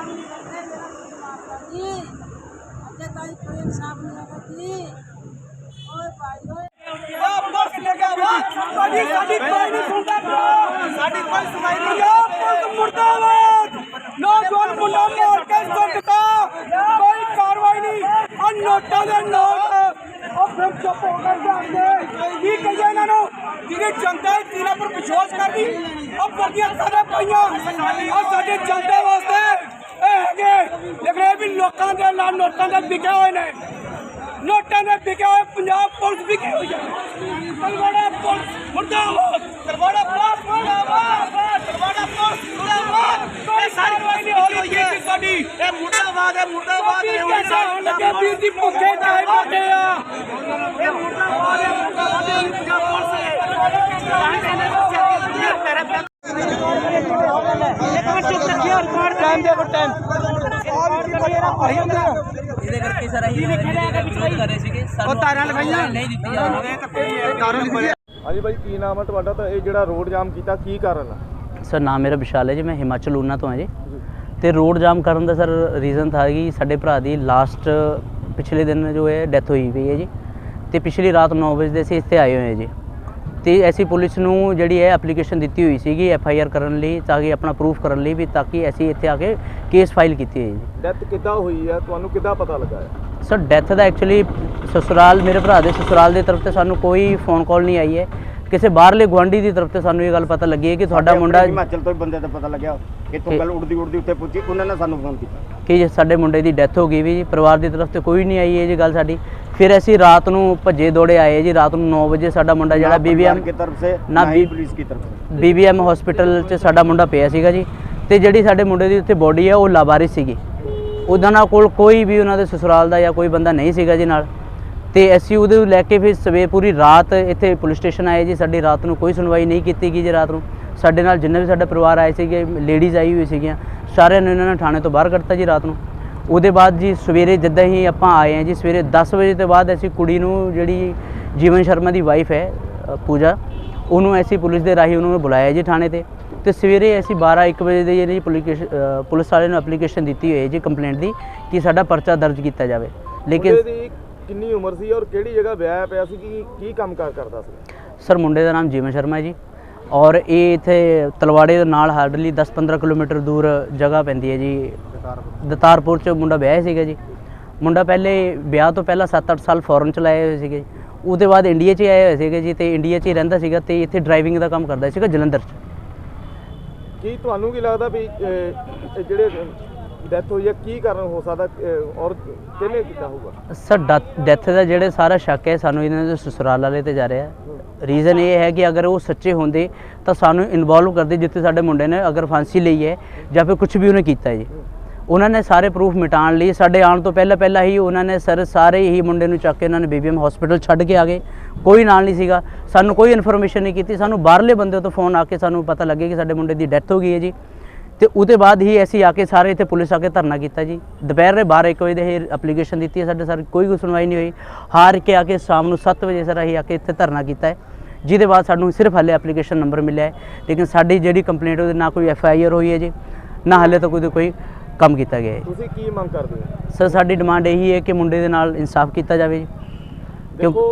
काम नहीं करते मेरा मुझे माफ कर दी अच्छे ताई कोई इंसाफ नहीं होगा जी ओए भाई ओए ਸਾਡੀ ਸਾਡੀ ਕੋਈ ਨਹੀਂ ਸੁਣਦਾ ਸਾਡੀ ਕੋਈ ਸੁਣਾਈ ਨਹੀਂ ਆ ਪੁਲਿਸ ਮੁਰਦਾਬਾਦ ਨੌਜਵਾਨ ਮੁੰਡਾ ਮਾਰ ਕੇ ਸੁੱਟਤਾ ਕੋਈ ਕਾਰਵਾਈ ਨਹੀਂ ਆ ਨੋਟਾਂ ਦੇ ਨੋਟ ਉਹ ਫਿਰ ਚੁੱਪ ਹੋ ਕੇ ਜਾਂਦੇ ਕੀ ਕਹੀਏ ਇਹਨਾਂ ਨੂੰ ਜਿਹਨੇ ਜਨਤਾ ਹੈ ਤੀਨਾ ਪਰ ਵਿਸ਼ਵਾਸ ਕਰਦੀ ਉਹ ਵਰਦੀਆਂ ਸਾਡੇ ਪਈਆਂ ਆ ਸਾਡੇ ਜਨਤਾ ਵਾਸਤੇ ਇਹ ਹੈਗੇ ਲੇਕਿਨ ਇਹ ਵੀ ਲੋਕਾਂ ਦੇ ਨਾਲ ਨੋਟਾਂ ਦੇ ਵਿਕੇ ਹੋਏ ਨੇ ਨੋਟਾਂ ਦੇ ਵਿਕੇ ਹੋਏ ਪੰਜਾਬ ਪੁਲਿਸ ਵਿਕੇ ਹੋਈ ਹੈ ਤਲਵਾੜਾ ਪੁਲਿਸ ਮੁਰਦਾਬਾਦ ਤਲਵਾੜਾ ਪੁਲਿਸ ਮੁਰਦਾਬਾਦ ਤਲਵਾੜਾ ਪੁਲਿਸ ਮੁਰਦਾਬਾਦ ਕੋਈ ਕਾਰਵਾਈ ਨਹੀਂ ਹੋ ਰਹੀ ਹੈ ਸਾਡੀ ਇਹ ਮੁਰਦਾਬਾਦ ਹੈ ਮੁਰਦਾਬਾਦ ਹੈ ਕਿਹਦਾ ਹੋਣ ਲੱਗੇ ਵੀਰ ਜੀ ਭੁੱਖੇ ਟਾਈਮ ਬੈਠੇ ਆ ਇਹ ਮੁਰਦਾਬਾਦ ਹੈ ਮੁਰਦਾਬਾਦ ਹੈ ਪੰਜਾਬ ਪੁਲਿਸ ਟਾਈਮ ਦੇ ਕੋ ਟਾਈਮ ਇਹਦੇ ਕਰਕੇ ਸਰ ਅਸੀਂ ਵਿਰੋਧ ਕਰ ਰਹੇ ਸੀਗੇ। ਉਹ ਤਾਰਾਂ ਲਗਾਈਆਂ। ਨਹੀਂ ਦਿੱਤੀ ਜਾ ਰਹੀ। ਹਾਂਜੀ ਬਾਈ ਕੀ ਨਾਮ ਹੈ ਤੁਹਾਡਾ ਤਾਂ ਇਹ ਜਿਹੜਾ ਰੋਡ ਜਾਮ ਕੀਤਾ ਕੀ ਕਾਰਨ ਹੈ ਸਰ ਨਾਮ ਮੇਰਾ ਵਿਸ਼ਾਲ ਹੈ ਜੀ ਮੈਂ ਹਿਮਾਚਲ ਊਨਾ ਤੋਂ ਹਾਂ ਜੀ। ਤੇ ਰੋਡ ਜਾਮ ਕਰਨ ਦਾ ਸਰ ਰੀਜ਼ਨ ਥਾ ਕਿ ਸਾਡੇ ਭਰਾ ਦੀ ਲਾਸਟ ਪਿਛਲੇ ਦਿਨ ਜੋ ਹੈ ਡੈਥ ਹੋਈ ਪਈ ਹੈ ਜੀ। ਤੇ ਪਿਛਲੀ ਰਾਤ 9 ਵਜੇ ਦੇ ਅਸੀਂ ਇੱਥੇ ਆਏ ਹੋਏ ਹਾਂ ਜੀ। ਤੇ ਐਸੀ ਪੁਲਿਸ ਨੂੰ ਜਿਹੜੀ ਹੈ ਐਪਲੀਕੇਸ਼ਨ ਦਿੱਤੀ ਹੋਈ ਸੀਗੀ ਐਫ ਆਈ ਆਰ ਕਰਨ ਲਈ ਤਾਂ ਕਿ ਆਪਣਾ ਪ੍ਰੂਫ ਕਰਨ ਲਈ ਵੀ ਤਾਂ ਕਿ ਅਸੀਂ ਇੱਥੇ ਆ ਕੇ ਕੇਸ ਫਾਈਲ ਕੀਤੀ ਹੈ ਜੀ। ਡੈਥ ਕਿੱਦਾਂ ਹੋਈ ਹੈ? ਤੁਹਾਨੂੰ ਕਿੱਦਾਂ ਪਤਾ ਲੱਗਾ ਹੈ? ਸਰ ਡੈਥ ਦਾ ਐਕਚੁਅਲੀ ਸਸੁਰਾਲ ਮੇਰੇ ਭਰਾ ਦੇ ਸਸੁਰਾਲ ਦੀ ਤਰਫ ਤੇ ਸਾਨੂੰ ਕੋਈ ਫੋਨ ਕਾਲ ਨਹੀਂ ਆਈ ਹੈ। ਕਿਸੇ ਬਾਹਰਲੇ ਗਵਾਂਢੀ ਦੀ ਤਰਫ ਤੇ ਸਾਨੂੰ ਇਹ ਗੱਲ ਪਤਾ ਲੱਗੀ ਹੈ ਕਿ ਤੁਹਾਡਾ ਮੁੰਡਾ ਹਿਮਾਚਲ ਤੋਂ ਬੰਦੇ ਦਾ ਪਤਾ ਲੱਗਿਆ। ਇੱਥੋਂ ਗੱਲ ਉੜਦੀ ਉੜਦੀ ਉੱਤੇ ਪੁੱਜੀ ਉਹਨਾਂ ਨੇ ਸਾਨੂੰ ਫੋਨ ਕੀਤਾ। ਕਿ ਸਾਡੇ ਮੁੰਡੇ ਦੀ ਡੈਥ ਹੋ ਗਈ ਵੀ ਜੀ ਪਰਿਵਾਰ ਦੀ ਤਰਫ ਤੇ ਕੋਈ ਨਹੀਂ ਆਈ ਇਹ ਜੀ ਗੱਲ ਸਾਡੀ। ਫਿਰ ਅਸੀਂ ਰਾਤ ਨੂੰ ਭੱਜੇ ਦੌੜੇ ਆਏ ਜੀ ਰਾਤ ਨੂੰ 9 ਵਜੇ ਸਾਡਾ ਮੁੰਡਾ ਜਿਹੜਾ ਬੀਬੀਐਮ ਦੀ ਤਰਫ ਸੇ ਨਾ ਬੀ ਪੁਲਿਸ ਦੀ ਤਰਫ ਬੀਬੀਐਮ ਹਸਪੀਟਲ 'ਚ ਸਾਡਾ ਮੁੰਡਾ ਪਿਆ ਸੀਗਾ ਜੀ। ਤੇ ਜਿਹੜੀ ਸਾਡੇ ਮੁੰਡੇ ਦੀ ਉੱਥੇ ਬੋਡੀ ਹੈ ਉਹ ਲਾਵਾਰਿਸ ਸੀਗੀ। ਉਹਨਾਂ ਨਾਲ ਕੋਲ ਕੋਈ ਵੀ ਉਹਨਾਂ ਦੇ ਸਸੁਰਾਲ ਦਾ ਜਾਂ ਕੋਈ ਬੰਦਾ ਨਹੀਂ ਸੀਗਾ ਜੀ ਨਾਲ। ਤੇ ਅਸੀਂ ਉਹਦੇ ਲੈ ਕੇ ਫਿਰ ਸਵੇਰ ਪੂਰੀ ਰਾਤ ਇੱਥੇ ਪੁਲਿਸ ਸਟੇਸ਼ਨ ਆਏ ਜੀ। ਸਾਡੀ ਰਾਤ ਨੂੰ ਕੋਈ ਸੁਣਵਾਈ ਨਹੀਂ ਕੀਤੀ ਗਈ ਜੀ ਰਾਤ ਨੂੰ। ਸਾਡੇ ਨਾਲ ਜਿੰਨੇ ਵੀ ਸਾਡਾ ਪਰਿਵਾਰ ਆਏ ਸੀਗੇ ਲੇਡੀਜ਼ ਆਈ ਹੋਈ ਸੀਗੀਆਂ, ਸਾਰਿਆਂ ਨੂੰ ਇਹਨਾਂ ਨੇ ਥਾਣੇ ਤੋਂ ਬਾਹਰ ਕੱਢਤਾ ਜੀ ਰਾਤ ਨੂੰ। ਉਹਦੇ ਬਾਅਦ ਜੀ ਸਵੇਰੇ ਜਿੱਦਾਂ ਹੀ ਆਪਾਂ ਆਏ ਹਾਂ ਜੀ, ਸਵੇਰੇ 10 ਵਜੇ ਤੋਂ ਬਾਅਦ ਅਸੀਂ ਕੁੜੀ ਨੂੰ ਜਿਹੜੀ ਜੀਵਨ ਸ਼ਰਮਾ ਦੀ ਵਾਈਫ ਹੈ ਪੂਜਾ, ਉਹਨੂੰ ਅਸੀਂ ਪੁਲਿਸ ਦੇ ਰਾਹੀਂ ਉਹਨੂੰ ਬੁਲਾਇਆ ਜੀ ਥਾਣੇ ਤੇ। ਤੇ ਸਵੇਰੇ ਅਸੀਂ 12 1 ਵਜੇ ਦੇ ਜਿਹੜੀ ਪੁਲਿਕੇਸ਼- ਪੁਲਿਸ ਵਾਲੇ ਨੂੰ ਐਪਲੀਕੇਸ਼ਨ ਦਿੱਤੀ ਹੋਈ ਹੈ ਜੀ ਕੰਪਲੇਂਟ ਦੀ, ਕਿ ਸਾਡਾ ਪਰਚਾ ਦਰਜ ਕੀਤਾ ਜਾਵੇ। ਲੇਕਿਨ ਕਿੰਨੀ ਉਮਰ ਸੀ ਔਰ ਕਿਹੜੀ ਜਗ੍ਹਾ ਵਿਆਹ ਪਿਆ ਸੀ? ਕੀ ਕੀ ਕੰਮ ਕਾਰ ਕਰਦਾ ਸੀ? ਸਰ ਮੁੰਡੇ ਦਾ ਨਾਮ ਜੀਵਨ ਸ਼ਰਮਾ ਹੈ ਜੀ। ਔਰ ਇਹ ਇੱਥੇ ਤਲਵਾੜੇ ਦੇ ਨਾਲ ਹਾਰਡਲੀ 10-15 ਕਿਲੋਮੀਟਰ ਦੂਰ ਜਗ੍ਹਾ ਪੈਂਦੀ ਹੈ ਜੀ। ਦਤਾਰਪੁਰ। ਚ ਮੁੰਡਾ ਵਿਆਹਿਆ ਸੀਗਾ ਜੀ। ਮੁੰਡਾ ਪਹਿਲੇ ਵਿਆਹ ਤੋਂ ਪਹਿਲਾਂ 7-8 ਸਾਲ ਫੋਰਨ ਚ ਲਾਏ ਹੋਏ ਸੀਗੇ। ਜੀ ਉਹਦੇ ਬਾਅਦ ਇੰਡੀਆ 'ਚ ਹੀ ਆਏ ਹੋਏ ਸੀਗੇ ਜੀ ਤੇ ਇੰਡੀਆ 'ਚ ਹੀ ਰਹਿੰਦਾ ਸੀਗਾ ਤੇ ਇੱਥੇ ਡਰਾਈਵਿੰਗ ਦਾ ਕੰਮ ਕਰਦਾ ਸੀਗਾ ਜਲੰਧਰ 'ਚ। ਕੀ ਤੁਹਾਨੂੰ ਕੀ ਲੱਗਦਾ ਵੀ ਇਹ ਜਿਹੜੇ ਡੈਥ ਹੋਈ ਹੈ ਕੀ ਕਾਰਨ ਹੋ ਸਕਦਾ ਅਹ, ਔਰ ਕਿਹਨੇ ਕੀਤਾ ਹੋਊਗਾ? ਸਰ ਡੈਥ ਦਾ ਜਿਹੜੇ ਸਾਰਾ ਸ਼ੱਕ ਹੈ ਸਾਨੂੰ ਇਹਨਾਂ ਦੇ ਸਸੁਰਾਲ ਵਾਲੇ ਤੇ ਜਾ ਰਿਹਾ ਰੀਜ਼ਨ ਇਹ ਹੈ ਕਿ ਅਗਰ ਉਹ ਸੱਚੇ ਹੁੰਦੇ ਤਾਂ ਸਾਨੂੰ ਇਨਵੋਲਵ ਕਰਦੇ ਜਿੱਥੇ ਸਾਡੇ ਮੁੰਡੇ ਨੇ ਅਗਰ ਫਾਂਸੀ ਲਈ ਹੈ ਜਾਂ ਫਿਰ ਕੁਝ ਵੀ ਉਹਨੇ ਕੀਤਾ ਹੈ ਜੀ। ਉਹਨਾਂ ਨੇ ਸਾਰੇ ਪ੍ਰੂਫ ਮਿਟਾਉਣ ਲਈ ਸਾਡੇ ਆਉਣ ਤੋਂ ਪਹਿਲਾਂ ਪਹਿਲਾਂ ਹੀ ਉਹਨਾਂ ਨੇ ਸਰ ਸਾਰੇ ਹੀ ਮੁੰਡੇ ਨੂੰ ਚੱਕ ਕੇ ਉਹਨਾਂ ਨੇ ਬੀਬੀਐਮ ਹਸਪੀਟਲ ਛੱਡ ਕੇ ਆ ਗਏ। ਕੋਈ ਨਾਲ ਨਹੀਂ ਸੀਗਾ ਸਾਨੂੰ ਕੋਈ ਇਨਫੋਰਮੇਸ਼ਨ ਨਹੀਂ ਕੀਤੀ। ਸਾਨੂੰ ਬਾਹਰਲੇ ਬੰਦੇ ਤੋਂ ਫੋਨ ਆ ਕੇ ਸਾਨੂੰ ਪਤਾ ਲੱਗੇ ਕਿ ਸਾਡੇ ਮੁੰਡੇ ਦੀ ਡੈਥ ਹੋ ਗਈ ਹੈ ਜੀ। ਤੇ ਉਹਦੇ ਬਾਅਦ ਹੀ ਅਸੀਂ ਆ ਕੇ ਸਾਰੇ ਇੱਥੇ ਪੁਲਿਸ ਆ ਕੇ ਧਰਨਾ ਕੀਤਾ ਜੀ। ਦੁਪਹਿਰ ਦੇ 12 1 ਵਜੇ ਦੇ ਇਹ ਐਪਲੀਕੇਸ਼ਨ ਦਿੱਤੀ ਹੈ ਸਾਡੇ ਸਰ ਕੋਈ ਸੁਣਵਾਈ ਨਹੀਂ ਹੋਈ। ਹਾਰ ਕੇ ਆ ਕੇ ਸ਼ਾਮ ਨੂੰ 7 ਵਜੇ ਸਰ ਅਸੀਂ ਆ ਕੇ ਇੱਥੇ ਧਰਨਾ ਕੀਤਾ ਹੈ। ਜਿਹਦੇ ਬਾਅਦ ਸਾਨੂੰ ਸਿਰਫ ਹਲੇ ਐਪਲੀਕੇਸ਼ਨ ਨੰਬਰ ਮਿਲਿਆ ਹੈ। ਲੇਕਿਨ ਸਾਡੀ ਜਿਹੜੀ ਕੰਪਲੇਂਟ ਉਹਦੇ ਨਾ ਕੋਈ ਐਫ ਆਈ ਆਰ ਹੋਈ ਹੈ ਜੀ ਨਾ ਹਲੇ ਤੱਕ ਉਹਦੇ ਕੋਈ ਕੰਮ ਕੀਤਾ ਗਿਆ ਹੈ। ਤੁਸੀਂ ਕੀ ਮੰਗ ਕਰਦੇ ਹੋ? ਸਰ ਸਾਡੀ ਡਿਮਾਂਡ ਇਹੀ ਹੈ ਕਿ ਮੁੰਡੇ ਦੇ ਨਾਲ ਇਨਸਾਫ ਕੀਤਾ ਜਾਵੇ ਜੀ। ਦੇਖੋ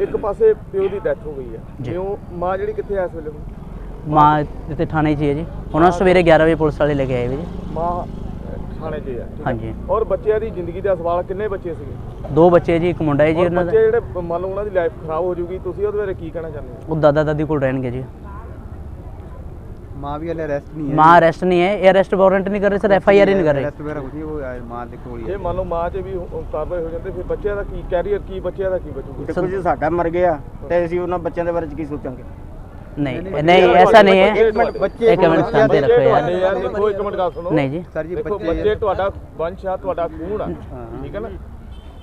ਇੱਕ ਪਾਸੇ ਪਿਓ ਦੀ ਡੈਥ ਹੋ ਗਈ ਹੈ। ਜੀ। ਪਿਓ ਮਾਂ ਜਿਹੜੀ ਕਿੱਥੇ ਐ ਇਸ ਵੇਲੇ? ਮਾਂ ਇੱਥੇ ਥਾਣੇ 'ਚ ਹੈ ਜੀ। ਉਹਨਾਂ ਸਵੇਰੇ 11 ਵਜੇ ਪੁਲਿਸ ਵਾਲੇ ਲੈ ਕੇ ਆਏ ਵੇ ਜੀ। ਮਾਂ ਥਾਣੇ 'ਚ ਹੈ ਹਾਂਜੀ। ਔਰ ਬੱਚਿਆਂ ਦੀ ਜ਼ਿੰਦਗੀ ਦਾ ਸਵਾਲ ਕਿੰਨੇ ਬੱਚੇ ਸੀਗੇ? ਦੋ ਬੱਚੇ ਜੀ ਇੱਕ ਮੁੰਡਾ ਹੈ ਜੀ ਔਰ ਉਹਨਾਂ ਬੱਚੇ ਜਿਹੜੇ ਮੰਨ ਲਓ ਉਹਨਾਂ ਦੀ ਲਾਈਫ ਖਰਾਬ ਹੋ ਜਾਊਗੀ ਤੁਸੀਂ ਉਹਦੇ ਬਾਰੇ ਕੀ ਕਹਿਣਾ ਚਾਹੁੰਦੇ ਹੋ? ਉਹ ਦਾਦਾ ਦਾਦੀ ਕੋਲ ਰਹਿਣਗੇ ਜੀ। ਮਾਂ ਵੀ ਹਲੇ ਅਰੈਸਟ ਨਹੀਂ ਹੈ ਮਾਂ ਅਰੈਸਟ ਨਹੀਂ ਹੈ ਇਹ ਅਰੈਸਟ ਵਾਰੰਟ ਨਹੀਂ ਕਰ ਰਹੇ ਸਰ ਐਫ ਆਈ ਆਰ ਹੀ ਨਹੀਂ ਕਰ ਰਹੇ। ਅਰੈਸਟ ਵਗੈਰਾ ਕੁਝ ਨਹੀਂ ਉਹ ਮਾਂ ਦੇ ਕੋਲ ਹੀ ਜੇ ਮੰਨ ਲਓ ਮਾਂ 'ਚ ਵੀ ਉਹ ਹੋ ਜਾਂਦੀ ਫਿਰ ਬੱਚਿਆਂ ਦਾ ਕੀ ਕੈਰੀਅਰ ਕੀ ਬੱਚਿਆਂ ਦਾ ਕੀ ਬਚੂਗਾ? ਤੇ ਕੁਝ ਸਾਡਾ ਮਰ ਗਿਆ ਤੇ ਅਸੀਂ ਉਹਨਾਂ ਬੱਚਿਆਂ ਦੇ ਬਾਰੇ ਚ ਕੀ ਸੋਚਾਂਗੇ? ਨਹੀਂ ਨਹੀਂ ਐਸਾ ਨਹੀਂ ਹੈ। ਇੱਕ ਮਿੰਟ, ਬੱਚੇ ਇੱਕ ਮਿੰਟ ਸ਼ਾਂਤੀ ਬੱਚੇ ਰੱਖੋ ਤੁਹਾਡੇ ਯਾਰ ਯਾਰ ਦੇਖੋ ਇੱਕ ਮਿੰਟ ਗੱਲ ਸੁਣੋ। ਨਹੀਂ ਜੀ। ਸਰ ਜੀ ਦੇਖੋ ਬੱਚੇ ਬੱਚੇ ਤੁਹਾਡਾ ਵੰਸ਼ ਆ ਤੁਹਾਡਾ ਖੂਨ ਆ। ਠੀਕ ਹੈ ਨਾ?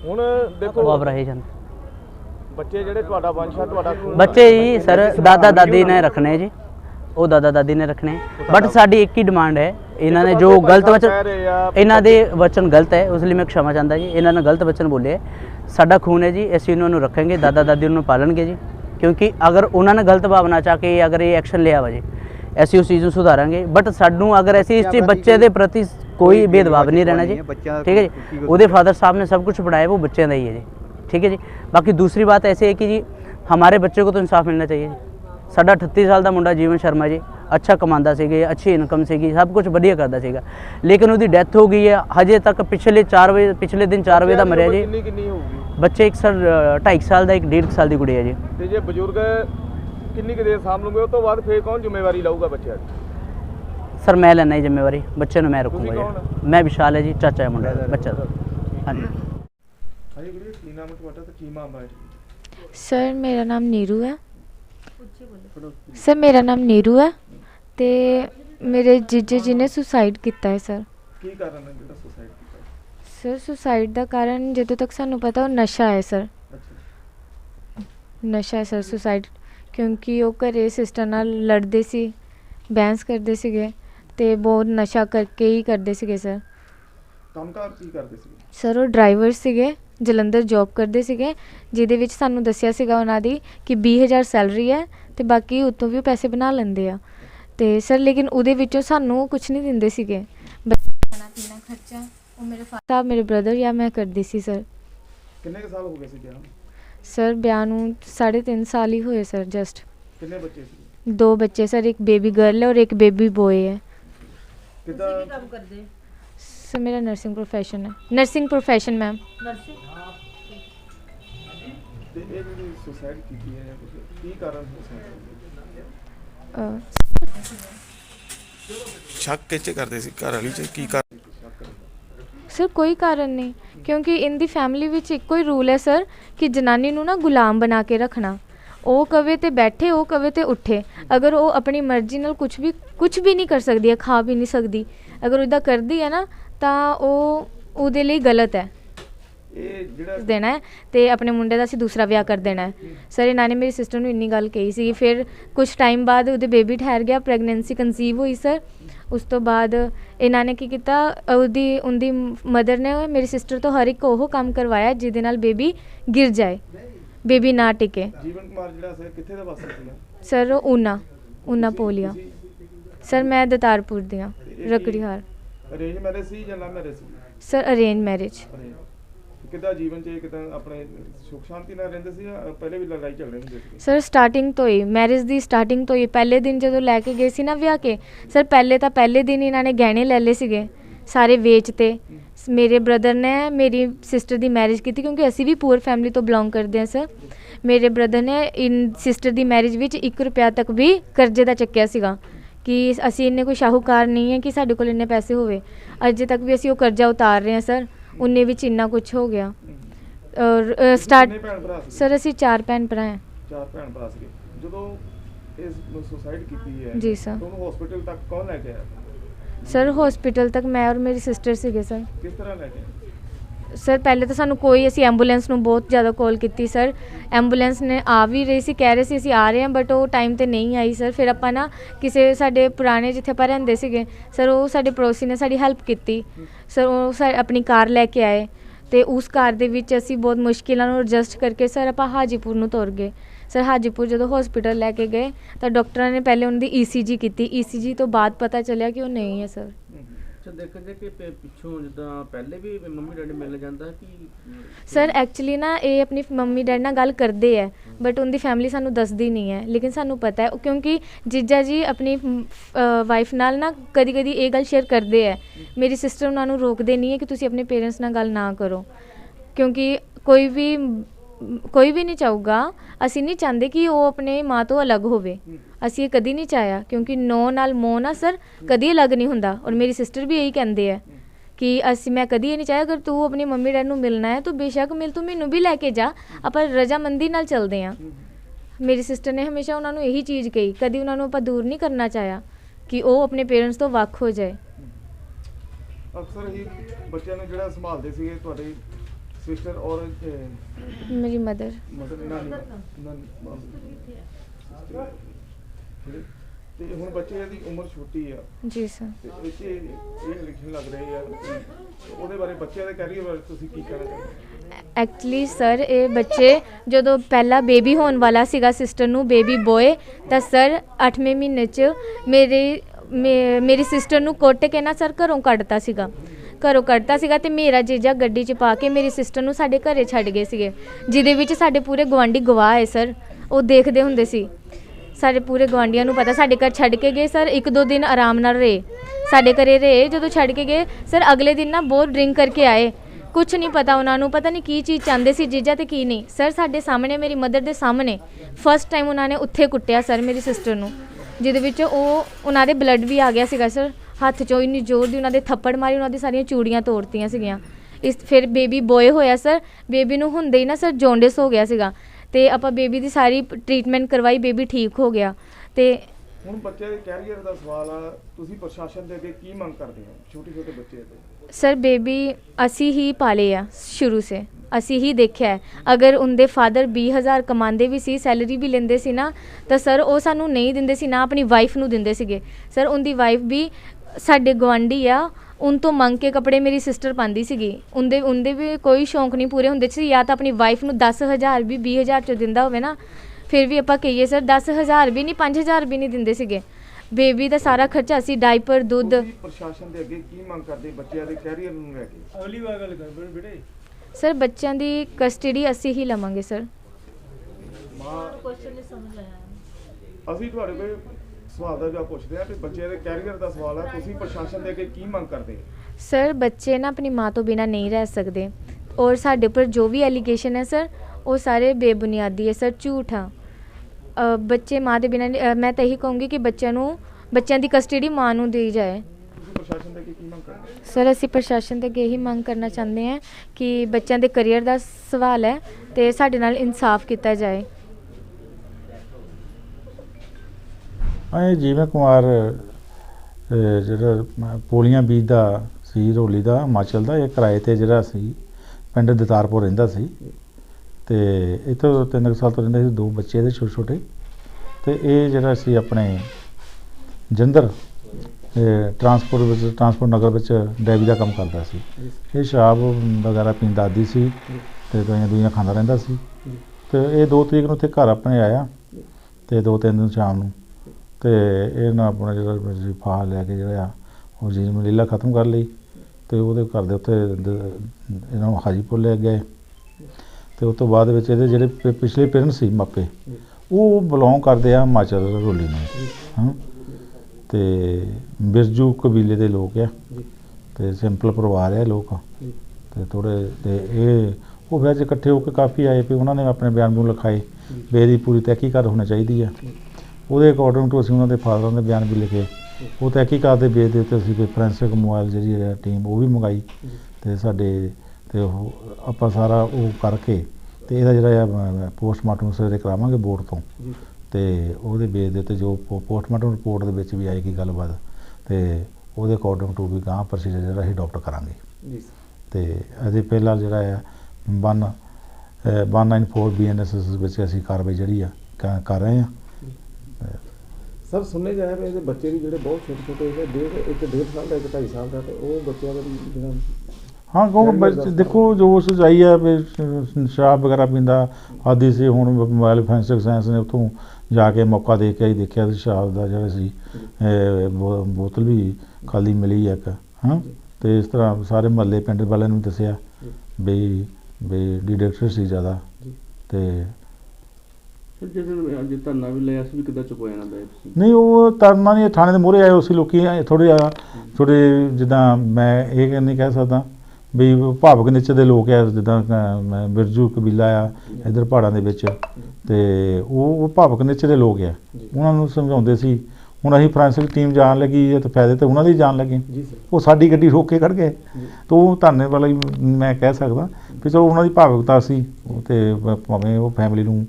ਹੁਣ ਦੇਖੋ ਬਾਬ ਰਹੇ ਜਾਂਦੇ ਬੱਚੇ ਜਿਹੜੇ ਤੁਹਾਡਾ ਵੰਸ਼ ਆ ਤੁਹਾਡਾ ਖੂਨ ਆ। ਬੱਚੇ ਜੀ ਸਰ ਦਾਦਾ ਦਾਦੀ ਨੇ ਰੱਖਣੇ ਜੀ। ਉਹ ਦਾਦਾ ਦਾਦੀ ਨੇ ਰੱਖਣੇ। ਬਟ ਸਾਡੀ ਇੱਕ ਹੀ ਡਿਮਾਂਡ ਹੈ। ਇਹਨਾਂ ਨੇ ਜੋ ਗਲਤ ਕਹਿ ਵਚਨ ਰਹੇ ਆ ਇਹਨਾਂ ਦੇ ਵਚਨ ਗਲਤ ਹੈ ਉਸ ਲਈ ਮੈਂ ਖਿਮਾ ਚਾਹੁੰਦਾ ਜੀ। ਇਹਨਾਂ ਨੇ ਗਲਤ ਵਚਨ ਬੋਲੇ ਹੈ। ਸਾਡਾ ਖੂਨ ਹੈ ਜੀ ਅਸੀਂ ਉਹਨਾਂ ਨੂੰ ਰੱਖਾਂਗੇ ਦਾਦਾ ਦਾਦੀ ਉਹਨਾਂ ਨੂੰ ਪਾਲਣਗੇ ਜੀ। ਕਿਉਂਕਿ ਅਗਰ ਉਹਨਾਂ ਨੇ ਗਲਤ ਭਾਵਨਾ ਚਾ ਕੇ ਅਗਰ ਇਹ ਐਕਸ਼ਨ ਲਿਆ ਵਜੇ ਅਸੀਂ ਉਸ ਚੀਜ਼ ਨੂੰ ਸੁਧਾਰਾਂਗੇ। ਬਟ ਸਾਨੂੰ ਅਗਰ ਅਸੀਂ ਇਸ ਚੀਜ਼ ਬੱਚੇ ਦੇ ਪ੍ਰਤੀ ਕੋਈ ਭੇਦਭਾਵ ਨਹੀਂ ਰਹਿਣਾ ਜੀ। ਠੀਕ ਹੈ ਜੀ? ਉਹਦੇ ਫਾਦਰ ਸਾਹਿਬ ਨੇ ਸਭ ਕੁਝ ਬਣਾਇਆ ਉਹ ਬੱਚਿਆਂ ਦਾ ਹੀ ਹੈ ਜੀ। ਠੀਕ ਹੈ ਜੀ? ਬਾਕੀ ਦੂਸਰੀ ਬਾਤ ਐਸੀ ਹੈ ਕਿ ਜੀ ਹਮਾਰੇ ਬੱਚੇ ਕੋ ਤਾਂ ਇਨਸਾਫ ਮਿਲਣਾ ਚਾਹੀਏ ਜੀ। ਸਾਡਾ 38 ਸਾਲ ਦਾ ਮੁੰਡਾ ਜੀਵਨ ਸ਼ਰਮਾ ਜੀ ਅੱਛਾ ਕਮਾਉਂਦਾ ਸੀਗੇ ਅੱਛੀ ਇਨਕਮ ਸੀਗੀ ਸਭ ਕੁਝ ਵਧੀਆ ਕਰਦਾ ਸੀਗਾ। ਲੇਕਿਨ ਉਹਦੀ ਡੈਥ ਹੋ ਗਈ ਹੈ ਹਜੇ ਤੱਕ ਪਿਛਲੇ 4 ਵਜੇ ਪਿਛਲੇ ਦਿਨ 4 ਵਜੇ ਦਾ ਮਰਿਆ ਜੀ। ਕਿੰਨੀ ਕਿੰਨੀ ਹੋਊਗੀ? ਬੱਚੇ ਇੱਕ ਸਰ 2.5 ਸਾਲ ਦਾ ਇੱਕ 1.5 ਸਾਲ ਦੀ ਗੁੜੀਆ ਜੀ। ਤੇ ਜੇ ਬਜ਼ੁਰਗ ਕਿੰਨੀ ਕੁ ਦੇਰ ਸਾਂਭ ਲੂਗੇ ਉਸ ਤੋਂ ਬਾਅਦ ਫੇਰ ਕੌਣ ਜ਼ਿੰਮੇਵਾਰੀ ਲਊਗਾ ਬੱਚਿਆਂ ਦੀ? ਸਰ ਮੈਂ ਲੈਣਾ ਹੀ ਜ਼ਿੰਮੇਵਾਰੀ ਬੱਚੇ ਨੂੰ ਮੈਂ ਰੱਖੂੰਗਾ? ਜੀ। ਮੈਂ ਵਿਸ਼ਾਲ ਹੈ ਜੀ ਚਾਚਾ ਹੈ ਮੁੰਡਾ ਬੱਚਾ। ਹਾਂਜੀ। ਹਾਂਜੀ ਵੀਰੇ ਕੀ ਨਾਮ ਹੈ ਤੁਹਾਡਾ ਤੇ ਕੀ ਮਾਮਲਾ ਹੈ? ਸਰ ਮੇਰਾ ਨਾਮ ਨੀਰੂ ਹੈ। ਸਰ ਮੇਰਾ ਨਾਮ ਨੀਰੂ ਹੈ। ਤੇ ਮੇਰੇ ਜੀਜੇ ਜੀ ਨੇ ਸੁਸਾਈਡ ਕੀਤਾ ਹੈ ਸਰ ਕੀ ਕਾਰਨ ਹੈ ਜਿਹੜਾ ਸੁਸਾਈਡ ਕੀਤਾ ਸਰ ਸੁਸਾਈਡ ਦਾ ਕਾਰਨ ਜਦੋਂ ਤੱਕ ਸਾਨੂੰ ਪਤਾ ਉਹ ਨਸ਼ਾ ਹੈ ਸਰ ਅੱਛਾ। ਨਸ਼ਾ ਹੈ ਸਰ ਸੁਸਾਈਡ ਕਿਉਂਕਿ ਉਹ ਘਰੇ ਸਿਸਟਰ ਨਾਲ ਲੜਦੇ ਸੀ ਬਹਿਸ ਕਰਦੇ ਸੀਗੇ ਤੇ ਬਹੁਤ ਨਸ਼ਾ ਕਰਕੇ ਹੀ ਕਰਦੇ ਸੀਗੇ ਸਰ ਕੰਮਕਾਰ ਕੀ ਕਰਦੇ ਸੀ ਸਰ ਉਹ ਡਰਾਈਵਰ ਸੀਗੇ ਜਲੰਧਰ ਜੌਬ ਕਰਦੇ ਸੀਗੇ ਜਿਹਦੇ ਵਿੱਚ ਸਾਨੂੰ ਦੱਸਿਆ ਸੀਗਾ ਉਹਨਾਂ ਦੀ ਕਿ 20000 ਸੈਲਰੀ ਹੈ ਤੇ ਬਾਕੀ ਉਤੋਂ ਵੀ ਪੈਸੇ ਬਣਾ ਲੈਂਦੇ ਆ। ਤੇ ਸਰ ਲੇਕਿਨ ਉਹਦੇ ਵਿੱਚੋਂ ਸਾਨੂੰ ਕੁਝ ਨਹੀਂ ਦਿੰਦੇ ਸੀਗੇ। ਖਾਣਾ ਪੀਣਾ ਖਰਚਾ ਉਹ ਮੇਰੇ ਫਾਦਰ ਮੇਰੇ ਬ੍ਰਦਰ ਜਾਂ ਮੈਂ ਕਰਦੀ ਸੀ ਸਰ। ਕਿੰਨੇ ਕੁ ਸਾਲ ਹੋ ਗਏ ਸੀ ਵਿਆਹ ਨੂੰ? ਸਰ ਵਿਆਹ ਨੂੰ 3.5 ਸਾਲ ਹੀ ਹੋਏ ਸਰ ਜਸਟ ਕਿੰਨੇ ਬੱਚੇ ਸੀ? ਦੋ ਬੱਚੇ ਸਰ ਇੱਕ ਬੇਬੀ ਗਰਲ ਹੈ ਔਰ ਇੱਕ ਬੇਬੀ ਬੋਏ ਹੈ। ਕਿੱਦਾਂ ਕੰਮ ਕਰਦੇ? ਸਰ ਮੇਰਾ ਨਰਸਿੰਗ ਪ੍ਰੋਫੈਸ਼ਨ ਹੈ। ਨਰਸਿੰਗ ਪ੍ਰੋਫੈਸ਼ਨ ਮੈਮ ਨਰਸਿੰਗ ਤੇ ਇਹ ਜਿਹੜੀ ਸੁਸਾਈਡ ਕੀਤੀ ਹੈ ਜਾਂ ਕੁਛ, ਕੀ ਕਾਰਨ ਹੋ ਸਕਦਾ ਸ਼ੱਕ ਕਿੱਥੇ ਕਰਦੇ ਸੀ? ਘਰ ਵਾਲੀ ਚ ਕੀ ਕਰ ਸਰ, ਕੋਈ ਕਾਰਨ ਨਹੀਂ, ਕਿਉਂਕਿ ਇਨ ਦੀ ਫੈਮਿਲੀ ਵਿੱਚ ਇੱਕੋ ਹੀ ਰੂਲ ਹੈ ਸਰ ਕਿ ਜਨਾਨੀ ਨੂੰ ਨਾ ਗੁਲਾਮ ਬਣਾ ਕੇ ਰੱਖਣਾ। ਉਹ ਕਵੇ ਤੇ ਬੈਠੇ, ਉਹ ਕਵੇ ਤੇ ਉੱਠੇ। ਅਗਰ ਉਹ ਆਪਣੀ ਮਰਜ਼ੀ ਨਾਲ ਕੁਝ ਵੀ ਕੁਝ ਵੀ ਨਹੀਂ ਕਰ ਸਕਦੀ ਹੈ, ਖਾ ਵੀ ਨਹੀਂ ਸਕਦੀ। ਅਗਰ ਉਹਦਾ ਕਰਦੀ ਹੈ ਨਾ, ਤਾਂ ਉਹ ਉਹਦੇ ਲਈ ਗਲਤ ਹੈ। ਇਹ ਜਿਹੜਾ ਦੇਣਾ ਹੈ ਤੇ ਆਪਣੇ ਮੁੰਡੇ ਦਾ ਅਸੀਂ ਦੂਸਰਾ ਵਿਆਹ ਕਰ ਦੇਣਾ ਹੈ। ਸਰ ਇਹਨਾਂ ਨੇ ਮੇਰੀ ਸਿਸਟਰ ਨੂੰ ਇੰਨੀ ਗੱਲ ਕਹੀ ਸੀ ਫਿਰ ਕੁਝ ਟਾਈਮ ਬਾਅਦ ਉਹਦੇ ਬੇਬੀ ਠਹਿਰ ਗਿਆ ਪ੍ਰੈਗਨੈਂਸੀ ਕਨਸੀਵ ਹੋਈ ਸਰ ਉਸ ਤੋਂ ਬਾਅਦ ਇਹਨਾਂ ਨੇ ਕੀ ਕੀਤਾ? ਉਹਦੀ ਉਹਦੀ ਮਦਰ ਨੇ ਮੇਰੀ ਸਿਸਟਰ ਤੋਂ ਹਰ ਇੱਕ ਉਹ ਕੰਮ ਕਰਵਾਇਆ ਜਿਹਦੇ ਨਾਲ ਬੇਬੀ ਗਿਰ ਜਾਏ। ਬੇਬੀ ਨਾ ਟਿਕੇ। ਜੀਵਨ ਕੁਮਾਰ ਜਿਹੜਾ ਸੀ ਕਿੱਥੇ ਦਾ ਵਾਸੀ ਸਰ ਉਹ ਊਨਾ ਊਨਾ ਪੋਲੀਆ। ਸਰ ਮੈਂ ਦਤਾਰਪੁਰ ਦੀ ਹਾਂ ਰਕੜੀਹਾਰ ਅਰੇਂਜ ਮੈਰਿਜ ਸੀ ਜਾਂ ਲਵ ਮੈਰਿਜ ਸੀ? ਸਰ ਅਰੇਂਜ ਮੈਰਿਜ ਕਿੱਦਾਂ ਜੀਵਨ ਚ ਕਿਦਾਂ ਆਪਣੇ ਸੁਖ ਸ਼ਾਂਤੀ ਨਾਲ ਰਹਿੰਦੇ ਸੀ ਜਾਂ ਪਹਿਲੇ ਵੀ ਲੜਾਈ ਝਗੜੇ ਹੁੰਦੇ ਸੀ ਸਰ ਸਟਾਰਟਿੰਗ ਤੋਂ ਹੀ ਮੈਰਿਜ ਦੀ ਸਟਾਰਟਿੰਗ ਤੋਂ ਹੀ ਪਹਿਲੇ ਦਿਨ ਜਦੋਂ ਲੈ ਕੇ ਗਏ ਸੀ ਨਾ ਵਿਆਹ ਕੇ ਸਰ ਪਹਿਲੇ ਤਾਂ ਪਹਿਲੇ ਦਿਨ ਇਹਨਾਂ ਨੇ ਗਹਿਣੇ ਲੈ ਲਏ ਸੀਗੇ ਸਾਰੇ ਵੇਚਤੇ ਸ- ਮੇਰੇ ਬ੍ਰਦਰ ਨੇ ਮੇਰੀ ਸਿਸਟਰ ਦੀ ਮੈਰਿਜ ਕੀਤੀ ਕਿਉਂਕਿ ਅਸੀਂ ਵੀ ਪੂਰ ਫੈਮਿਲੀ ਤੋਂ ਬਿਲੋਂਗ ਕਰਦੇ ਹਾਂ ਸਰ ਮੇਰੇ ਬ੍ਰਦਰ ਨੇ ਇਨ ਸਿਸਟਰ ਦੀ ਮੈਰਿਜ ਵਿੱਚ 1 ਰੁਪਿਆ ਤੱਕ ਵੀ ਕਰਜ਼ੇ ਦਾ ਚੱਕਿਆ ਸੀਗਾ ਕਿ ਅਸੀਂ ਇੰਨੇ ਕੋਈ ਸ਼ਾਹੂਕਾਰ ਨਹੀਂ ਹੈ ਕਿ ਸਾਡੇ ਕੋਲ ਇੰਨੇ ਪੈਸੇ ਹੋਵੇ। ਅਜੇ ਤੱਕ ਵੀ ਅਸੀਂ ਉਹ ਕਰਜ਼ਾ ਉਤਾਰ ਰਹੇ ਹਾਂ ਸਰ ਉਨੇ ਵਿੱਚ ਇੰਨਾ ਕੁਝ ਹੋ ਗਿਆ। ਔਰ ਕਿੰਨੇ ਸਟਾਰਟ ਭੈਣ ਭਰਾ ਸੀ ਸਰ ਅਸੀਂ ਚਾਰ ਭੈਣ ਭਰਾ ਹਾਂ। ਚਾਰ ਭੈਣ ਭਰਾ ਸੀਗੇ। ਜਦੋਂ ਇਸ ਸੁਸਾਈਡ ਕੀਤੀ ਹੈ ਜੀ ਸਰ। ਤਾਂ ਉਹਨੂੰ ਹਸਪੀਟਲ ਤੱਕ ਕੌਣ ਲੈ ਕੇ ਆਇਆ? ਸਰ ਹਸਪੀਟਲ ਤੱਕ ਮੈਂ ਔਰ ਮੇਰੀ ਸਿਸਟਰ ਸੀਗੇ ਸਰ। ਕਿਸ ਤਰ੍ਹਾਂ ਲੈ ਕੇ? ਸਰ, ਪਹਿਲੇ ਤਾਂ ਸਾਨੂੰ ਕੋਈ, ਅਸੀਂ ਐਂਬੂਲੈਂਸ ਨੂੰ ਬਹੁਤ ਜ਼ਿਆਦਾ ਕਾਲ ਕੀਤੀ, ਸਰ। ਐਂਬੂਲੈਂਸ ਨੇ ਆ ਵੀ ਰਹੀ ਸੀ, ਕਹਿ ਰਹੇ ਸੀ, ਅਸੀਂ ਆ ਰਹੇ ਹਾਂ ਬਟ ਉਹ ਟਾਈਮ ਤੇ ਨਹੀਂ ਆਈ, ਸਰ। ਫਿਰ ਆਪਾਂ ਨਾ ਕਿਸੇ ਸਾਡੇ ਪੁਰਾਣੇ ਜਿੱਥੇ ਆਪਾਂ ਰਹਿੰਦੇ ਸੀਗੇ, ਸਰ, ਉਹ ਸਾਡੇ ਪੜੋਸੀ ਨੇ ਸਾਡੀ ਹੈਲਪ ਕੀਤੀ। ਸਰ, ਉਹ ਸਾ- ਆਪਣੀ ਕਾਰ ਲੈ ਕੇ ਆਏ ਤੇ ਉਸ ਕਾਰ ਦੇ ਵਿੱਚ ਅਸੀਂ ਬਹੁਤ ਮੁਸ਼ਕਿਲਾਂ ਨੂੰ ਐਡਜਸਟ ਕਰਕੇ, ਸਰ, ਆਪਾਂ ਹਾਜੀਪੁਰ ਨੂੰ ਤੁਰ ਗਏ। ਸਰ, ਹਾਜੀਪੁਰ ਜਦੋਂ ਹਸਪੀਟਲ ਲੈ ਕੇ ਗਏ, ਤਾਂ ਡਾਕਟਰਾਂ ਨੇ ਪਹਿਲੇ ਉਹਨਾਂ ਦੀ ਈਸੀਜੀ ਕੀਤੀ। ਈਸੀਜੀ ਤੋਂ ਬਾਅਦ ਪਤਾ ਚੱਲਿਆ ਕਿ ਉਹ ਨਹੀਂ ਹੈ, ਸਰ। ਅੱਛਾ ਦੇਖਦੇ ਕਿ ਪ- ਪਿੱਛੋਂ ਜਿੱਦਾਂ ਪਹਿਲੇ ਵੀ ਮੰਮੀ ਡੈਡੀ ਮਿਲ ਜਾਂਦਾ ਕਿ ਸਰ ਐਕਚੁਅਲੀ ਨਾ ਇਹ ਆਪਣੀ ਮੰਮੀ ਡੈਡ ਨਾਲ ਗੱਲ ਕਰਦੇ ਹੈ ਬਟ ਉਹਦੀ ਫੈਮਿਲੀ ਸਾਨੂੰ ਦੱਸਦੀ ਨਹੀਂ ਹੈ ਲੇਕਿਨ ਸਾਨੂੰ ਪਤਾ ਹੈ ਉਹ ਕਿਉਂਕਿ ਜੀਜਾ ਜੀ ਆਪਣੀ ਵਾਈਫ ਨਾਲ ਨਾ ਕਦੀ ਕਦੀ ਇਹ ਗੱਲ ਸ਼ੇਅਰ ਕਰਦੇ ਹੈ ਮੇਰੀ ਸਿਸਟਰ ਉਹਨਾਂ ਨੂੰ ਰੋਕਦੇ ਨਹੀਂ ਹੈ ਕਿ ਤੁਸੀਂ ਆਪਣੇ ਪੇਰੈਂਟਸ ਨਾਲ ਗੱਲ ਨਾ ਕਰੋ, ਕਿਉਂਕਿ ਕੋਈ ਵੀ ਕੋਈ ਵੀ ਨਹੀਂ ਚਾਹੂਗਾ, ਅਸੀਂ ਨਹੀਂ ਚਾਹੁੰਦੇ ਕਿ ਉਹ ਆਪਣੇ ਮਾਂ ਤੋਂ ਅਲੱਗ ਹੋਵੇ। ਅਸੀਂ ਇਹ ਕਦੀ ਨਹੀਂ ਚਾਹਿਆ, ਕਿਉਂਕਿ ਨੋ ਨਾਲ ਮੋ ਨਾ ਸਰ, ਕਦੀ ਅਲੱਗ ਨਹੀਂ ਹੁੰਦਾ। ਔਰ ਮੇਰੀ ਸਿਸਟਰ ਵੀ ਇਹੀ ਕਹਿੰਦੇ ਹੈ ਕਿ ਅਸੀਂ, ਮੈਂ ਕਦੀ ਇਹ ਨਹੀਂ ਚਾਹਿਆ, ਅਗਰ ਤੂੰ ਆਪਣੀ ਮੰਮੀ ਡੈਡ ਨੂੰ ਮਿਲਣਾ ਹੈ, ਤਾਂ ਬੇਸ਼ੱਕ ਮਿਲ, ਤੂੰ ਮੈਨੂੰ ਵੀ ਲੈ ਕੇ ਜਾ। ਆਪਾਂ ਰਜਾਮੰਦੀ ਨਾਲ ਚੱਲਦੇ ਹਾਂ। ਮੇਰੀ ਸਿਸਟਰ ਨੇ ਹਮੇਸ਼ਾ ਉਹਨਾਂ ਨੂੰ ਇਹੀ ਚੀਜ਼ ਕਹੀ, ਕਦੀ ਉਹਨਾਂ ਨੂੰ ਆਪਾਂ ਦੂਰ ਨਹੀਂ ਕਰਨਾ ਚਾਹਿਆ ਕਿ ਉਹ ਆਪਣੇ ਪੇਰੈਂਟਸ ਤੋਂ ਵੱਖ ਹੋ ਜਾਏ। ਅਕਸਰ ਹੀ ਬੱਚਿਆਂ ਨੂੰ ਜਿਹੜਾ ਸੰਭਾਲਦੇ ਸੀਗੇ, ਤੁਹਾਡੇ ਸਿਸਟਰ ਔਰ ਮੇਰੀ ਮਦਰ। ਮਤਲਬ ਨਾਨੀ ਨਾਨੀ। ਤੇ ਹੁਣ ਬੱਚੇ ਦੀ ਉਮਰ ਛੋਟੀ ਆ। ਜੀ ਸਰ। ਤੇ ਇਹ 'ਚ ਇਹ ਲਿਖਣ ਲੱਗ ਰਹੇ ਆ ਉਹਦੇ ਬਾਰੇ ਬੱਚਿਆਂ ਦੇ ਕੈਰੀਅਰ ਬਾਰੇ ਤੁਸੀਂ ਕੀ ਕਹਿਣਾ ਚਾਹੁੰਦੇ ਐਕਚੁਅਲੀ ਸਰ ਇਹ ਬੱਚੇ ਜਦੋਂ ਪਹਿਲਾ ਬੇਬੀ ਹੋਣ ਵਾਲਾ ਸੀਗਾ ਸਿਸਟਰ ਨੂੰ ਬੇਬੀ ਬੋਏ ਤਾਂ ਸਰ 8ਵੇਂ ਮਹੀਨੇ 'ਚ ਮੇਰੇ ਮੇਰੀ ਸਿਸਟਰ ਨੂੰ ਕੁੱਟ ਕੇ ਨਾ ਸਰ ਘਰੋਂ ਕੱਢਤਾ ਸੀਗਾ। ਘਰੋਂ ਕੱਢਤਾ ਸੀਗਾ ਤੇ ਮੇਰਾ ਜੀਜਾ ਗੱਡੀ 'ਚ ਪਾ ਕੇ ਮੇਰੀ ਸਿਸਟਰ ਨੂੰ ਸਾਡੇ ਘਰੇ ਛੱਡ ਗਏ ਸੀਗੇ। ਜਿਹਦੇ ਵਿੱਚ ਸਾਡੇ ਪੂਰੇ ਗਵਾਂਢੀ ਗਵਾਹ ਹੈ ਸਰ ਉਹ ਦੇਖਦੇ ਹੁੰਦੇ ਸੀ। ਸਾਡੇ ਪੂਰੇ ਗਵਾਂਢੀਆਂ ਨੂੰ ਪਤਾ, ਸਾਡੇ ਘਰ ਛੱਡ ਕੇ ਗਏ ਸਰ ਇੱਕ ਦੋ ਦਿਨ ਆਰਾਮ ਨਾਲ ਰਹੇ। ਸਾਡੇ ਘਰੇ ਰਹੇ, ਜਦੋਂ ਛੱਡ ਕੇ ਗਏ ਸਰ ਅਗਲੇ ਦਿਨ ਨਾ ਬਹੁਤ ਡਰਿੰਕ ਕਰਕੇ ਆਏ। ਕੁਝ ਨਹੀਂ ਪਤਾ ਉਹਨਾਂ ਨੂੰ, ਪਤਾ ਨਹੀਂ ਕੀ ਚੀਜ਼ ਚਾਹੁੰਦੇ ਸੀ ਜੀਜਾ ਤੇ ਕੀ ਨਹੀਂ। ਸਰ ਸਾਡੇ ਸਾਹਮਣੇ, ਮੇਰੀ ਮਦਰ ਦੇ ਸਾਹਮਣੇ ਫਸਟ ਟਾਈਮ ਉਹਨਾਂ ਨੇ ਉੱਥੇ ਕੁੱਟਿਆ ਸਰ ਮੇਰੀ ਸਿਸਟਰ ਨੂੰ। ਜਿਹਦੇ ਵਿੱਚ ਉਹ, ਉਹਨਾਂ ਦੇ ਬਲੱਡ ਵੀ ਆ ਗਿਆ ਸੀਗਾ ਸਰ ਹੱਥ 'ਚੋਂ ਇੰਨੀ ਜ਼ੋਰ ਦੀ ਉਹਨਾਂ ਦੇ ਥੱਪੜ ਮਾਰੀ ਉਹਨਾਂ ਦੀ ਸਾਰੀਆਂ ਚੂੜੀਆਂ ਤੋੜਤੀਆਂ ਸੀਗੀਆਂ। ਇਸ ਫਿਰ ਬੇਬੀ ਬੋਏ ਹੋਇਆ ਸਰ ਬੇਬੀ ਨੂੰ ਹੁੰਦੇ ਹੀ ਨਾ ਸਰ ਜੌਂਡਿਸ ਹੋ ਗਿਆ ਸੀਗਾ। ਤੇ ਆਪਾਂ ਬੇਬੀ ਦੀ ਸਾਰੀ ਟ੍ਰੀਟਮੈਂਟ ਕਰਵਾਈ ਬੇਬੀ ਠੀਕ ਹੋ ਗਿਆ। ਤੇ ਹੁਣ ਬੱਚੇ ਦੇ ਕੈਰੀਅਰ ਦਾ ਸਵਾਲ ਆ ਤੁਸੀਂ ਪ੍ਰਸ਼ਾਸਨ ਦੇ ਅੱਗੇ ਕੀ ਮੰਗ ਕਰਦੇ ਹੋ ਛੋਟੇ ਛੋਟੇ ਬੱਚੇ ਤੇ ਸਰ ਬੇਬੀ ਅਸੀਂ ਹੀ ਪਾਲੇ ਆ ਸ਼ੁਰੂ ਸੇ ਅਸੀਂ ਹੀ ਦੇਖਿਆ ਹੈ। ਅਗਰ ਉਹਦੇ ਫਾਦਰ 20000 ਕਮਾਉਂਦੇ ਵੀ ਸੀ ਸੈਲਰੀ ਵੀ ਲੈਂਦੇ ਸੀ ਨਾ ਤਾਂ ਸਰ ਉਹ ਸਾਨੂੰ ਨਹੀਂ ਦਿੰਦੇ ਸੀ ਨਾ ਆਪਣੀ ਵਾਈਫ ਨੂੰ ਦਿੰਦੇ ਸੀਗੇ। ਸਰ ਉਹਦੀ ਵਾਈਫ ਵੀ ਸਾਡੇ ਗਵਾਂਢੀ ਆ ਉਨ ਤੋਂ ਮੰਗ ਕੇ ਕੱਪੜੇ ਮੇਰੀ ਸਿਸਟਰ ਪਾਉਂਦੀ ਸੀਗੀ। ਉਹਦੇ ਉਹਦੇ ਵੀ ਕੋਈ ਸ਼ੌਂਕ ਨਹੀਂ ਪੂਰੇ ਹੁੰਦੇ ਸੀ ਜਾਂ ਤਾਂ ਆਪਣੀ ਵਾਈਫ ਨੂੰ 10000 ਵੀ 20000 ਚ ਦਿੰਦਾ ਹੋਵੇ ਨਾ ਫਿਰ ਵੀ ਆਪਾਂ ਕਹੀਏ ਸਰ 10000 ਵੀ ਨਹੀਂ 5000 ਵੀ ਨਹੀਂ ਦਿੰਦੇ ਸੀਗੇ। ਬੇਬੀ ਦਾ ਸਾਰਾ ਖਰਚਾ ਅਸੀਂ ਡਾਈਪਰ ਦੁੱਧ ਤੁਸੀਂ ਪ੍ਰਸ਼ਾਸਨ ਦੇ ਅੱਗੇ ਕੀ ਮੰਗ ਕਰਦੇ ਬੱਚਿਆਂ ਦੇ ਕੈਰੀਅਰ ਨੂੰ ਲੈ ਕੇ? ਅਗਲੀ ਵਾਰ ਗੱਲ ਕਰ ਬੇਟੇ। ਸਰ ਬੱਚਿਆਂ ਦੀ ਕਸਟਡੀ ਅਸੀਂ ਹੀ ਲਵਾਂਗੇ ਸਰ ਅਸੀਂ ਤੁਹਾਡੇ ਕੋਲ ਸਵਾਲ ਦਾ ਜਵਾਬ ਪੁੱਛਦੇ ਆ ਕਿ ਬੱਚਿਆਂ ਦੇ ਕੈਰੀਅਰ ਦਾ ਸਵਾਲ ਆ ਤੁਸੀਂ ਪ੍ਰਸ਼ਾਸਨ ਦੇ ਅੱਗੇ ਕੀ ਮੰਗ ਕਰਦੇ? ਹੋ ਸਰ ਬੱਚੇ ਨਾ ਆਪਣੀ ਮਾਂ ਤੋਂ ਬਿਨਾ ਨਹੀਂ ਰਹਿ ਸਕਦੇ। ਔਰ ਸਾਡੇ ਉੱਪਰ ਜੋ ਵੀ ਐਲੀਗੇਸ਼ਨ ਹੈ ਸਰ ਉਹ ਸਾਰੇ ਬੇਬੁਨਿਆਦੀ ਹੈ ਸਰ ਝੂਠ ਆ। ਅ, ਬੱਚੇ ਮਾਂ ਦੇ ਬਿਨਾ ਮੈਂ ਤਾਂ ਇਹੀ ਕਹੂੰਗੀ ਕਿ ਬੱਚਿਆਂ ਨੂੰ ਬੱਚਿਆਂ ਦੀ ਕਸਟਡੀ ਮਾਂ ਨੂੰ ਦੇਈ ਜਾਏ। ਤੁਸੀਂ ਪ੍ਰਸ਼ਾਸਨ ਦੇ ਅੱਗੇ ਕੀ ਮੰਗ ਕਰਦੇ? ਹੋ ਸਰ ਅਸੀਂ ਪ੍ਰਸ਼ਾਸਨ ਤੇ ਅੱਗੇ ਇਹੀ ਮੰਗ ਕਰਨਾ ਚਾਹੁੰਦੇ ਹਾਂ ਕਿ ਬੱਚਿਆਂ ਦੇ ਕਰੀਅਰ ਦਾ ਸਵਾਲ ਹੈ ਤੇ ਸਾਡੇ ਨਾਲ ਇਨਸਾਫ ਕੀਤਾ ਜਾਏ। ਹਾਂ ਇਹ ਜੀਵਨ ਕੁਮਾਰ ਜਿਹੜਾ ਪੋਲੀਆਂ ਬੀਜ ਦਾ ਸੀ, ਰੋਲੀ ਦਾ, ਹਿਮਾਚਲ ਦਾ, ਇਹ ਕਿਰਾਏ ਤੇ ਜਿਹੜਾ ਸੀ, ਪਿੰਡ ਦਤਾਰਪੁਰ ਰਹਿੰਦਾ ਸੀ। ਤੇ ਇੱਥੋਂ ਤਿੰਨ ਕੁ ਸਾਲ ਤੋਂ ਰਹਿੰਦਾ ਸੀ, ਦੋ ਬੱਚੇ ਦੇ ਛੋਟੇ ਛੋਟੇ। ਤੇ ਇਹ ਜਿਹੜਾ ਸੀ ਆਪਣੇ ਜੰਦਰ ਟਰਾਂਸਪੋਰਟ ਵਿੱਚ, ਟਰਾਂਸਪੋਰਟ ਨਗਰ ਵਿੱਚ ਡੈਵੀ ਦਾ ਕੰਮ ਕਰਦਾ ਸੀ। ਇਹ ਸ਼ਰਾਬ ਵਗੈਰਾ ਪੀਂਦਾ ਆਦੀ ਸੀ ਤੇ ਦਵਾਈਆਂ ਦੂਈਆਂ ਖਾਂਦਾ ਰਹਿੰਦਾ ਸੀ। ਤੇ ਇਹ 2 ਤਰੀਕ ਨੂੰ ਉੱਥੇ ਘਰ ਆਪਣੇ ਆਇਆ ਤੇ ਦੋ ਤਿੰਨ ਦਿਨ ਸ਼ਾਮ ਨੂੰ ਤੇ ਇਹ ਨਾ ਆਪਣਾ ਜਿਹੜਾ ਸੀ ਫਾਹ ਲੈ ਕੇ ਜਿਹੜਾ ਆ, ਉਹ ਜੀਵਨ ਲੀਲਾ ਖਤਮ ਕਰ ਲਈ ਤੇ ਉਹਦੇ ਘਰ ਦੇ ਉੱਤੇ ਦ- ਇਹਨਾਂ ਨੂੰ ਹਾਜੀਪੁਰ ਲੈ ਗਏ ਤੇ ਉਸ ਤੋਂ ਬਾਅਦ ਵਿੱਚ ਇਹਦੇ ਜਿਹੜੇ ਪ, ਪਿਛਲੇ ਪੇਰੈਂਟ ਸੀ ਮਾਪੇ, ਉਹ ਬਿਲੋਂਗ ਕਰਦੇ ਆ ਹਿਮਾਚਲ ਰੋਲੀ ਨੂੰ। ਹਾਂ ਤੇ ਬਿਰਜੂ ਕਬੀਲੇ ਦੇ ਲੋਕ ਆ। ਤੇ ਸਿੰਪਲ ਪਰਿਵਾਰ ਆ ਇਹ ਲੋਕ। ਤੇ ਥੋੜੇ ਤੇ ਇਹ, ਉਹ ਫਿਰ ਅੱਜ ਇਕੱਠੇ ਹੋ ਕੇ ਕਾਫੀ ਆਏ ਵੀ ਉਹਨਾਂ ਨੇ ਆਪਣੇ ਬਿਆਨ ਨੂੰ ਲਿਖਾਏ। ਵੀ ਇਹਦੀ ਪੂਰੀ ਤਹਿਕੀਕਾਤ ਹੋਣੀ ਚਾਹੀਦੀ ਆ। ਉਹਦੇ ਅਕੋਰਡਿੰਗ ਟੂ ਅਸੀਂ ਉਹਨਾਂ ਦੇ ਫਾਦਰਾਂ ਦੇ ਬਿਆਨ ਵੀ ਲਿਖੇ। ਉਹ ਤਹਿਕੀਕਾਤ ਦੇ ਬੇਸ ਦੇ ਉੱਤੇ ਅਸੀਂ ਕੋਈ ਫੋਰੈਂਸਿਕ ਮੋਬਾਈਲ ਜਿਹੜੀ ਹੈ ਟੀਮ ਉਹ ਵੀ ਮੰਗਾਈ ਤੇ ਸਾਡੇ ਤੇ ਉਹ ਆਪਾਂ ਸਾਰਾ ਉਹ ਕਰਕੇ ਤੇ ਇਹਦਾ ਜਿਹੜਾ ਆ ਪੋਸਟਮਾਰਟਮ ਸਵੇਰੇ ਕਰਾਵਾਂਗੇ ਬੋਰਡ ਤੋਂ। ਤੇ ਉਹਦੇ ਬੇਸ ਦੇ ਉੱਤੇ ਜੋ ਪੋਸਟਮਾਰਟਮ ਰਿਪੋਰਟ ਦੇ ਵਿੱਚ ਵੀ ਆਏਗੀ ਗੱਲਬਾਤ। ਤੇ ਉਹਦੇ ਅਕੋਰਡਿੰਗ ਟੂ ਵੀ ਗਾਂ ਪ੍ਰੋਸੀਜਰ ਜਿਹੜਾ ਅਸੀਂ ਅਡਾਪਟ ਕਰਾਂਗੇ। ਜੀ। ਤੇ ਅਜੇ ਪਹਿਲਾਂ ਜਿਹੜਾ ਆ 1 194 ਬੀਐਨਐਸਐਸ ਵਿੱਚ ਅਸੀਂ ਕਾਰਵਾਈ ਜਿਹੜੀ ਆ ਕਰ ਰਹੇ ਆ। ਸਰ ਸੁਣਨੇ ਜਾਇਆ ਵੀ ਇਹਦੇ ਬੱਚੇ ਵੀ ਜਿਹੜੇ ਬਹੁਤ ਛੋਟੇ ਛੋਟੇ ਹੈਗੇ ਡੇਢ ਇੱਕ ਡੇਢ ਸਾਲ ਦਾ ਇੱਕ ਢਾਈ ਸਾਲ ਦਾ ਤੇ ਉਹ ਬੱਚਿਆਂ ਦਾ ਵੀ ਜਿਹੜਾ ਹਾਂ ਕਿਉਂਕਿ ਦੇਖੋ ਜੋ ਸਚਾਈ ਹੈ ਵੀ ਸ਼ਰਾਬ ਵਗੈਰਾ ਪੀਂਦਾ ਆਦੀ ਸੀ ਹੁਣ ਮੋਬਾਈਲ ਫੈਂਸਿਕ ਸਾਇੰਸ ਨੇ ਉੱਥੋਂ ਜਾ ਕੇ ਮੌਕਾ ਦੇ ਕੇ ਹੀ ਦੇਖਿਆ ਸੀ ਸ਼ਰਾਬ ਦਾ ਜਿਹੜਾ ਸੀ ਬੋਤਲ ਵੀ ਖਾਲੀ ਮਿਲੀ ਇੱਕ ਹਾਂ। ਤੇ ਇਸ ਤਰ੍ਹਾਂ ਸਾਰੇ ਮਹੱਲੇ ਪਿੰਡ ਵਾਲਿਆਂ ਨੂੰ ਦੱਸਿਆ ਵੀ ਵੀ ਡਿਡਕਟਰ ਸੀ ਜ਼ਿਆਦਾ ਤੇ ਫਿਰ ਜਦੋਂ ਅੱਜ ਧਰਨਾ ਵੀ ਲਿਆ ਸੀ ਵੀ ਕਿੱਦਾਂ ਚੁੱਪ ਹੋ ਜਾਣਾ ਬੈ ਤੁਸੀਂ? ਨਹੀਂ ਉਹ ਤਰਨਾ ਨਹੀਂ ਥਾਣੇ ਦੇ ਮੂਹਰੇ ਆਏ ਉਸੇ ਲੋਕੀ ਥੋੜੇ ਥੋੜੇ ਜਿੱਦਾਂ ਮੈਂ ਇਹ ਨਹੀਂ ਕਹਿ ਸਕਦਾ ਵੀ ਭਾਵਕ ਨਿੱਚ ਦੇ ਲੋਕ ਆ ਜਿੱਦਾਂ ਅਹ, ਮੈਂ ਬਿਰਜੂ ਕਬੀਲਾ ਆ ਇਧਰ ਪਹਾੜਾਂ ਦੇ ਵਿੱਚ ਤੇ ਉਹ ਉਹ ਭਾਵਕ ਨਿੱਚ ਦੇ ਲੋਕ ਆ। ਉਹਨਾਂ ਨੂੰ ਸਮਝਾਉਂਦੇ ਸੀ। ਹੁਣ ਅਸੀਂ ਫੋਰੈਂਸਿਕ ਟੀਮ ਜਾਣ ਲੱਗੀ ਹੈ ਤੇ ਫਾਇਦੇ ਤੇ ਉਹਨਾਂ ਦੇ ਹੀ ਜਾਣ ਲੱਗੇ। ਜੀ ਸਰ। ਉਹ ਸਾਡੀ ਗੱਡੀ ਰੋਕ ਕੇ ਖੜ ਗਏ। ਤਾਂ ਉਹ ਧਰਨੇ ਵਾਲਾ ਹੀ ਮੈਂ ਕਹਿ ਸਕਦਾ ਵੀ ਚਲੋ ਉਹਨਾਂ ਦੀ ਭਾਵੁਕਤਾ ਸੀ। ਉਹ ਤੇ ਭਾਵੇਂ ਉਹ ਫੈਮਿਲੀ ਨੂੰ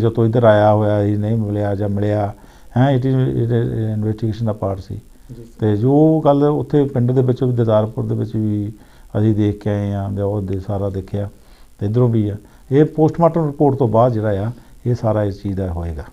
ਚਿਰ ਤੋਂ ਇੱਧਰ ਆਇਆ ਹੋਇਆ ਸੀ ਨਹੀਂ ਮਿਲਿਆ ਜਾਂ ਮਿਲਿਆ ਹੈ ਇਟ ਇਨਵੈਸਟੀਗੇਸ਼ਨ ਦਾ ਪਾਰਟ ਸੀ। ਤੇ ਜੋ ਗੱਲ ਉੱਥੇ ਪਿੰਡ ਦੇ ਵਿੱਚ ਦਦਾਰਪੁਰ ਦੇ ਵਿੱਚ ਵੀ ਅਸੀਂ ਦੇਖ ਕੇ ਆਏ ਆ ਉਹ ਦੇ ਸਾਰਾ ਦੇਖਿਆ ਤੇ ਇਧਰੋਂ ਵੀ ਆ। ਇਹ ਪੋਸਟਮਾਰਟਮ ਰਿਪੋਰਟ ਤੋਂ ਬਾਅਦ ਜਿਹੜਾ ਆ ਇਹ ਸਾਰਾ ਇਸ ਚੀਜ਼ ਦਾ ਹੋਏਗਾ।